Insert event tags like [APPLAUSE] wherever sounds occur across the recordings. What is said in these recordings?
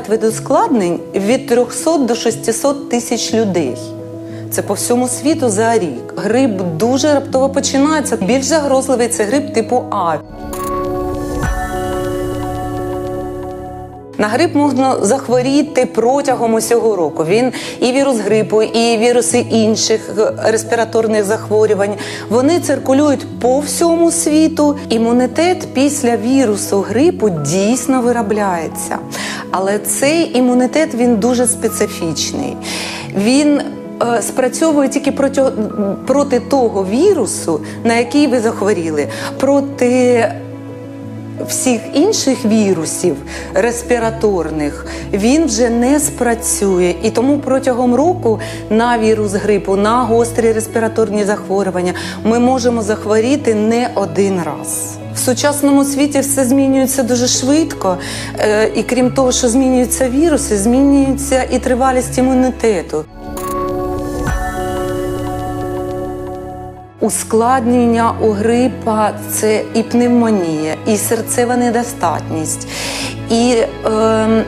помирають від ускладнень від 300 до 600 тисяч людей. Це по всьому світу за рік. Грип дуже раптово починається. Більш загрозливий це грип типу А. На грип можна захворіти протягом усього року. Він і вірус грипу, і віруси інших е, респіраторних захворювань. Вони циркулюють по всьому світу. Імунітет після вірусу грипу дійсно виробляється. Але цей імунітет він дуже специфічний. Він е, спрацьовує тільки проти, проти того вірусу, на який ви захворіли. Проти всіх інших вірусів респіраторних він вже не спрацює. І тому протягом року на вірус грипу, на гострі респіраторні захворювання ми можемо захворіти не один раз. В сучасному світі все змінюється дуже швидко, Е, і крім того, що змінюються віруси, змінюється і тривалість імунітету. Ускладнення у грипа це і пневмонія, і серцева недостатність, і е,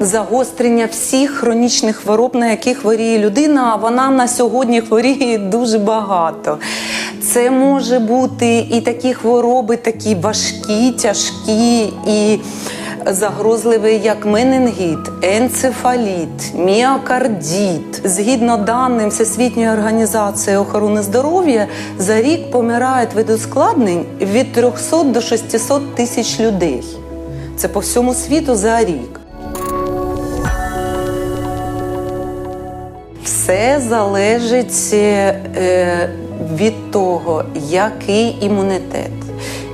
загострення всіх хронічних хвороб, на які хворіє людина. А вона на сьогодні хворіє дуже багато. Це може бути і такі хвороби, такі важкі, тяжкі і загрозливий як менингіт, енцефаліт, міокардіт. Згідно даним Всесвітньої організації охорони здоров'я, за рік помирають від ускладнень від 300 до 600 тисяч людей. Це по всьому світу за рік. Все залежить е, від того, який імунітет,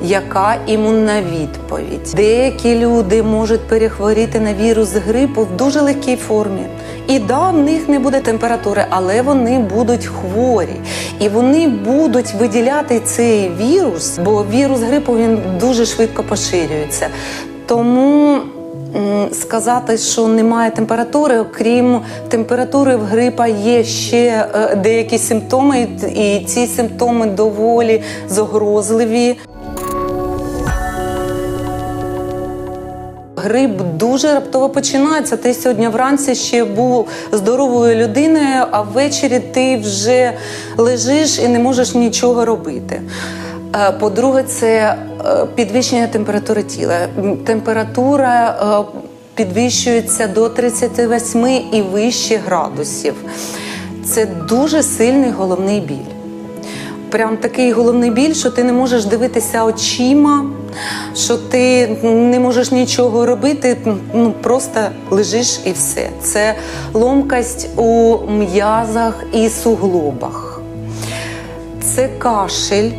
яка імунна відповідь. Деякі люди можуть перехворіти на вірус грипу в дуже легкій формі. І да, в них не буде температури, але вони будуть хворі. І вони будуть виділяти цей вірус, бо вірус грипу він дуже швидко поширюється. Тому сказати, що немає температури, окрім температури в грипа є ще е, деякі симптоми, і ці симптоми доволі загрозливі. Грип дуже раптово починається. Ти сьогодні вранці ще був здоровою людиною, а ввечері ти вже лежиш і не можеш нічого робити. Е, По-друге, це е, підвищення температури тіла. Температура е, підвищується до 38 і вище градусів. Це дуже сильний головний біль прям такий головний біль, що ти не можеш дивитися очима, що ти не можеш нічого робити, ну просто лежиш і все. Це ломкость у м'язах і суглобах. Це кашель.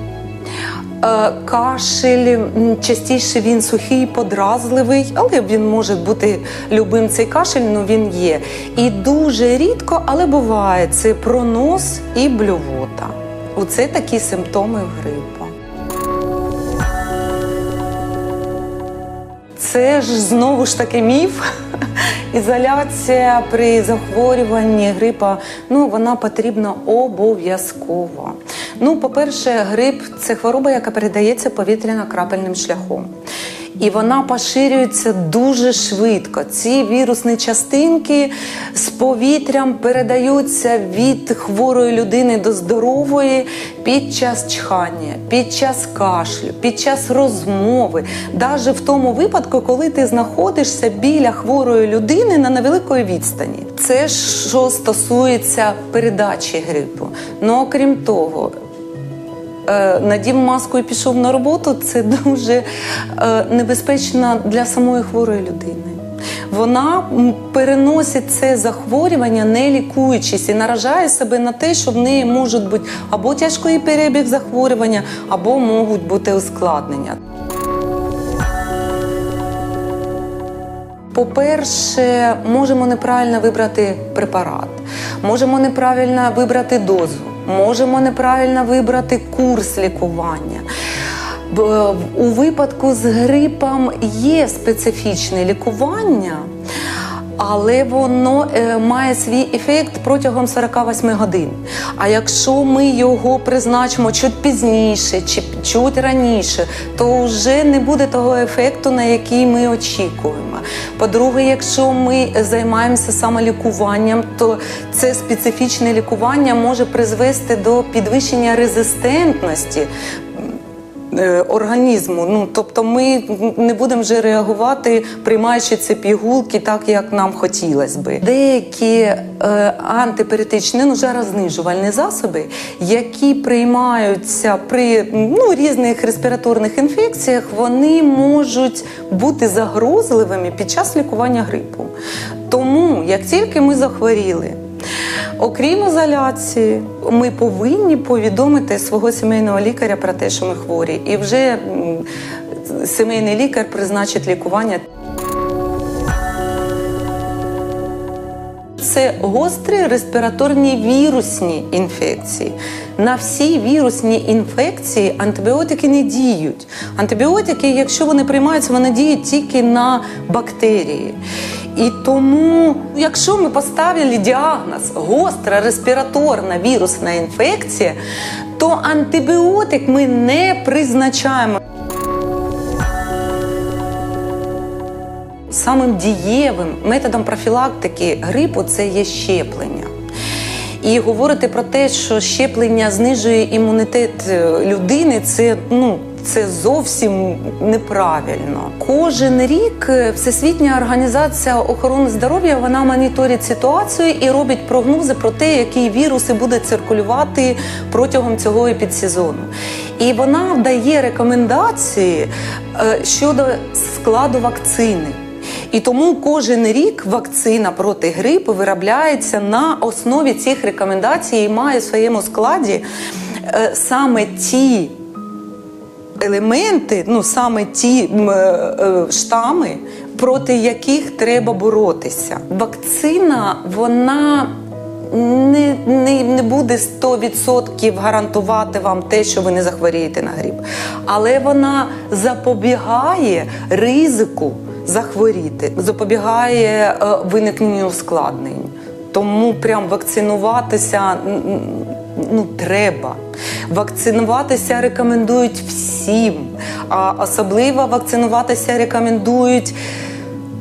Е, Кашель частіше він сухий, подразливий, але він може бути любим цей кашель, ну він є. І дуже рідко, але буває це пронос і блювота. Оце такі симптоми грипу. Це ж знову ж таки міф. [LAUGHS] Ізоляція при захворюванні грипа ну вона потрібна обов'язково. Ну, по-перше, грип це хвороба, яка передається повітряно-крапельним шляхом. І вона поширюється дуже швидко. Ці вірусні частинки з повітрям передаються від хворої людини до здорової під час чхання, під час кашлю, під час розмови, навіть в тому випадку, коли ти знаходишся біля хворої людини на невеликої відстані. Це що стосується передачі грипу. Ну окрім того, надів маску і пішов на роботу, це [LAUGHS] дуже е, небезпечно для самої хворої людини. Вона переносить це захворювання, не лікуючись, і наражає себе на те, що в неї можуть бути або тяжкий перебіг захворювання, або можуть бути ускладнення. По-перше, можемо неправильно вибрати препарат, можемо неправильно вибрати дозу, можемо неправильно вибрати курс лікування. У випадку з грипом є специфічне лікування, але воно е, має свій ефект протягом 48 годин. А якщо ми його призначимо чуть пізніше чи чуть раніше, то вже не буде того ефекту, на який ми очікуємо. По-друге, якщо ми займаємося самолікуванням, то це специфічне лікування може призвести до підвищення резистентності організму. Ну тобто, ми не будемо вже реагувати, приймаючи ці пігулки так, як нам хотілося би. Деякі е, антиперетичні ну, жарознижувальні засоби, які приймаються при ну, різних респіраторних інфекціях, вони можуть бути загрозливими під час лікування грипу. Тому, як тільки ми захворіли, Окрім ізоляції, ми повинні повідомити свого сімейного лікаря про те, що ми хворі, і вже сімейний лікар призначить лікування. Це гострі респіраторні вірусні інфекції. На всі вірусні інфекції антибіотики не діють. Антибіотики, якщо вони приймаються, вони діють тільки на бактерії. І тому, якщо ми поставили діагноз гостра респіраторна вірусна інфекція, то антибіотик ми не призначаємо. Самим дієвим методом профілактики грипу це є щеплення. І говорити про те, що щеплення знижує імунітет е, людини, це ну. Це зовсім неправильно. Кожен рік е, Всесвітня організація охорони здоров'я вона моніторить ситуацію і робить прогнози про те, які віруси будуть циркулювати протягом цього епідсезону. І вона дає рекомендації е, щодо складу вакцини. І тому кожен рік вакцина проти грипу виробляється на основі цих рекомендацій і має в своєму складі е, саме ті елементи, ну саме ті е, е, штами, проти яких треба боротися. Вакцина, вона. Не, не, не буде 100% гарантувати вам те, що ви не захворієте на грип, але вона запобігає ризику захворіти, запобігає е, виникненню ускладнень. Тому прям вакцинуватися ну, треба. Вакцинуватися рекомендують всім, а особливо вакцинуватися рекомендують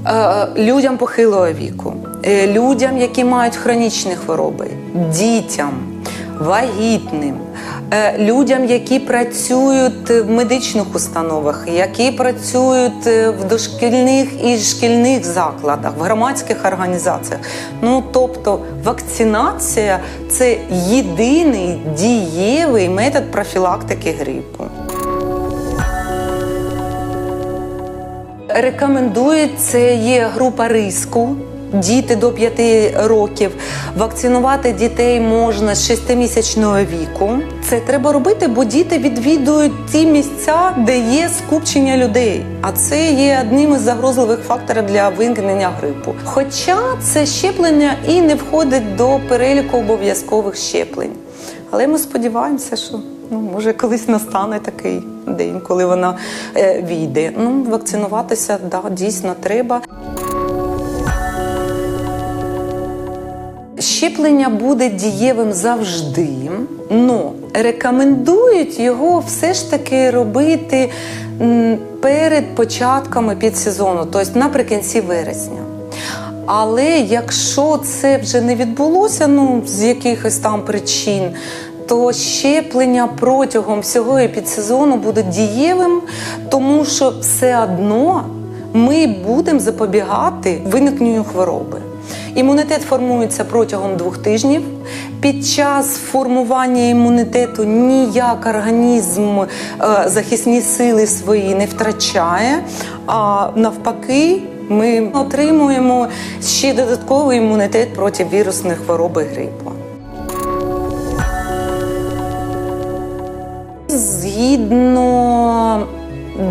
е, людям похилого віку, е, людям, які мають хронічні хвороби, дітям, вагітним, людям, які працюють в медичних установах, які працюють е, в дошкільних і шкільних закладах, в громадських організаціях. Ну тобто, вакцинація це єдиний дієвий метод профілактики грипу. Рекомендують це є група риску. Діти до 5 років вакцинувати дітей можна з 6-місячного віку. Це треба робити, бо діти відвідують ті місця, де є скупчення людей. А це є одним із загрозливих факторів для виникнення грипу. Хоча це щеплення і не входить до переліку обов'язкових щеплень. Але ми сподіваємося, що ну може колись настане такий день, коли вона е, війде. Ну вакцинуватися да дійсно треба. Щеплення буде дієвим завжди, але рекомендують його все ж таки робити перед початками підсезону, тобто наприкінці вересня. Але якщо це вже не відбулося, ну з якихось там причин, то щеплення протягом всього епідсезону буде дієвим, тому що все одно ми будемо запобігати виникненню хвороби. Імунітет формується протягом двох тижнів. Під час формування імунітету ніяк організм е, захисні сили свої не втрачає, а навпаки, ми отримуємо ще додатковий імунітет проти вірусної хвороби грипу. Згідно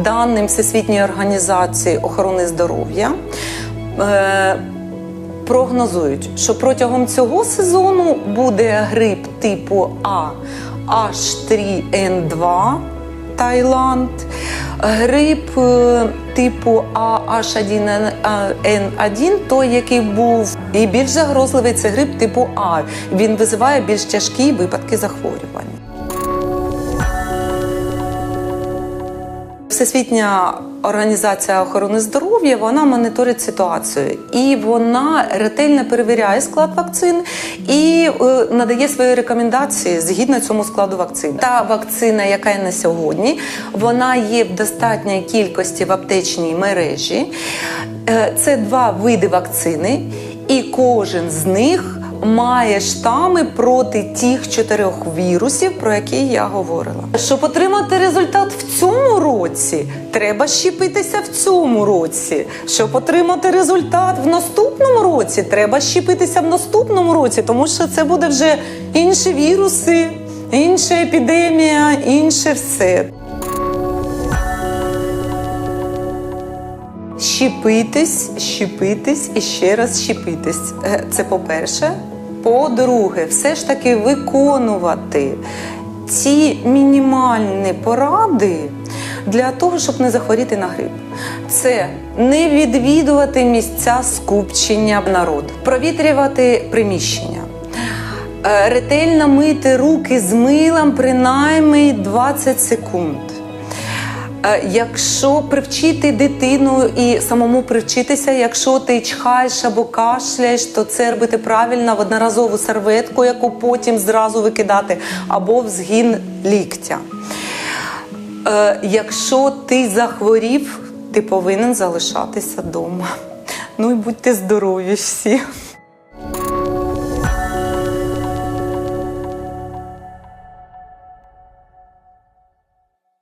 даним Всесвітньої організації охорони здоров'я, е, прогнозують, що протягом цього сезону буде грип типу А H3N2 Таїланд, грип е, типу А H1N1, той, який був і більш загрозливий, це грип типу А. Він визиває більш тяжкі випадки захворювання. Всесвітня Організація охорони здоров'я вона моніторить ситуацію і вона ретельно перевіряє склад вакцин і е, надає свої рекомендації згідно цьому складу вакцин. Та вакцина, яка є на сьогодні, вона є в достатньої кількості в аптечній мережі. Е, Це два види вакцини, і кожен з них має штами проти тих чотирьох вірусів, про які я говорила. Щоб отримати результат в цьому році, треба щепитися в цьому році. Щоб отримати результат в наступному році, треба щепитися в наступному році, тому що це буде вже інші віруси, інша епідемія, інше все. Щепитись, щепитись і ще раз щепитись. Е, Це по-перше. По-друге, все ж таки виконувати ці мінімальні поради для того, щоб не захворіти на грип. Це не відвідувати місця скупчення народу, провітрювати приміщення. Е, Ретельно мити руки з милом принаймні 20 секунд. Е, Якщо привчити дитину і самому привчитися, якщо ти чхаєш або кашляєш, то це робити правильно в одноразову серветку, яку потім зразу викидати, або в згін ліктя. Е, Якщо ти захворів, ти повинен залишатися вдома. Ну і будьте здорові всі.